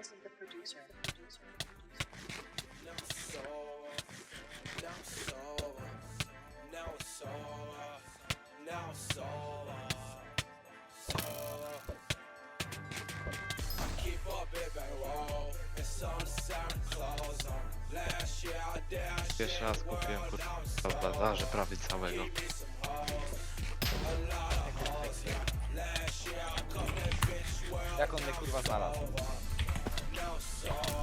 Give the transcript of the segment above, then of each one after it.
isn't the producer. Now I'm. Now I'm. Now I'm. Now I'm solo. I keep a big roll. And some siren clothes on. Last year I dashed. Pierwszy raz kupiłem kurwa w bazarze prawie całego. Jak on mnie kurwa znalazł?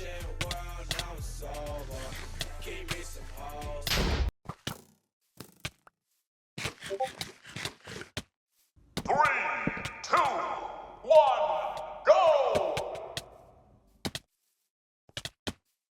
World, now it's over. Give me some hoes.